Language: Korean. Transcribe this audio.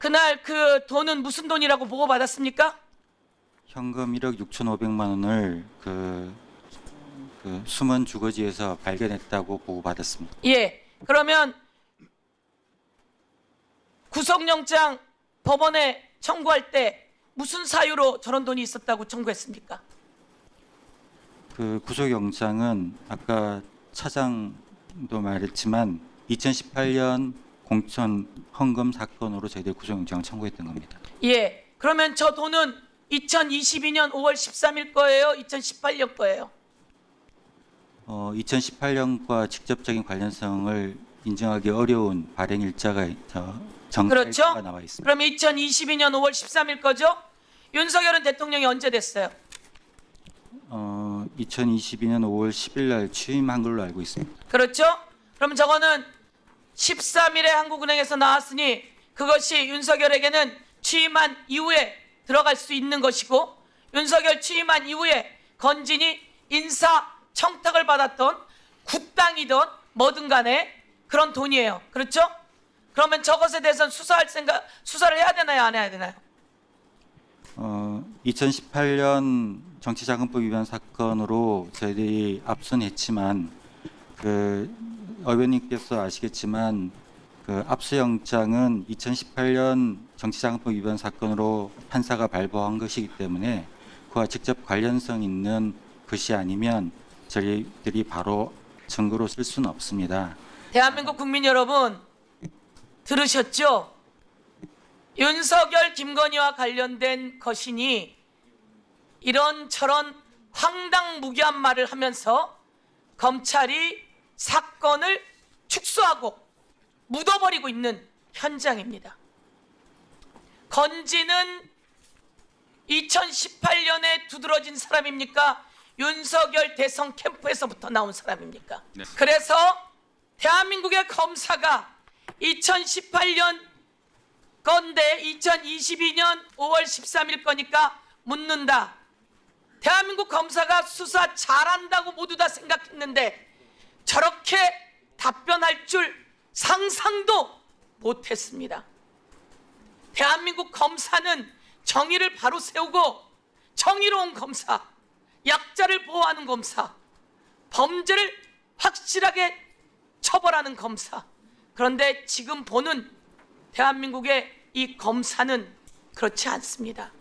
그날 그 돈은 무슨 돈이라고 보고 받았습니까? 현금 1억 6,500만 원을 그, 그 숨은 주거지에서 발견했다고 보고받았습니다. 예. 그러면 구속영장 법원에 청구할 때 무슨 사유로 저런 돈이 있었다고 청구했습니까? 그 구속영장은 아까 차장도 말했지만 2018년 공천 헌금 사건으로 저희들이 구속영장을 청구했던 겁니다. 예. 그러면 저 돈은 2022년 5월 13일 거예요? 2018년 거예요? 어, 2018년과 직접적인 관련성을 인정하기 어려운 발행 일자가 정가 그렇죠? 나와 있습니다. 그럼 2022년 5월 13일 거죠? 윤석열은 대통령이 언제 됐어요? 어, 2022년 5월 10일 날 취임한 걸로 알고 있습니다. 그렇죠? 그럼 저거는 13일에 한국은행에서 나왔으니 그것이 윤석열에게는 취임한 이후에 들어갈 수 있는 것이고 윤석열 취임한 이후에 건진이 인사 청탁을 받았던 굿당이던 뭐든 간에 그런 돈이에요. 그렇죠? 그러면 저것에 대해서는 수사할 생각 수사를 해야 되나요? 안 해야 되나요? 어, 2018년 정치자금법 위반 사건으로 저희들이 압수했지만 그 의원님께서 아시겠지만 그 압수영장은 2018년 정치자금법 위반 사건으로 판사가 발부한 것이기 때문에 그와 직접 관련성 있는 것이 아니면 저희들이 바로 증거로 쓸 수는 없습니다. 대한민국 국민 여러분 들으셨죠? 윤석열 김건희와 관련된 것이니 이런저런 황당무계한 말을 하면서 검찰이 사건을 축소하고 묻어버리고 있는 현장입니다. 건지는 2018년에 두드러진 사람입니까? 윤석열 대선 캠프에서부터 나온 사람입니까? 그래서 대한민국의 검사가 2018년 건데 2022년 5월 13일 거니까 묻는다. 대한민국 검사가 수사 잘한다고 모두 다 생각했는데 저렇게 답변할 줄 상상도 못했습니다. 대한민국 검사는 정의를 바로 세우고 정의로운 검사, 약자를 보호하는 검사, 범죄를 확실하게 처벌하는 검사. 그런데 지금 보는 대한민국의 이 검사는 그렇지 않습니다.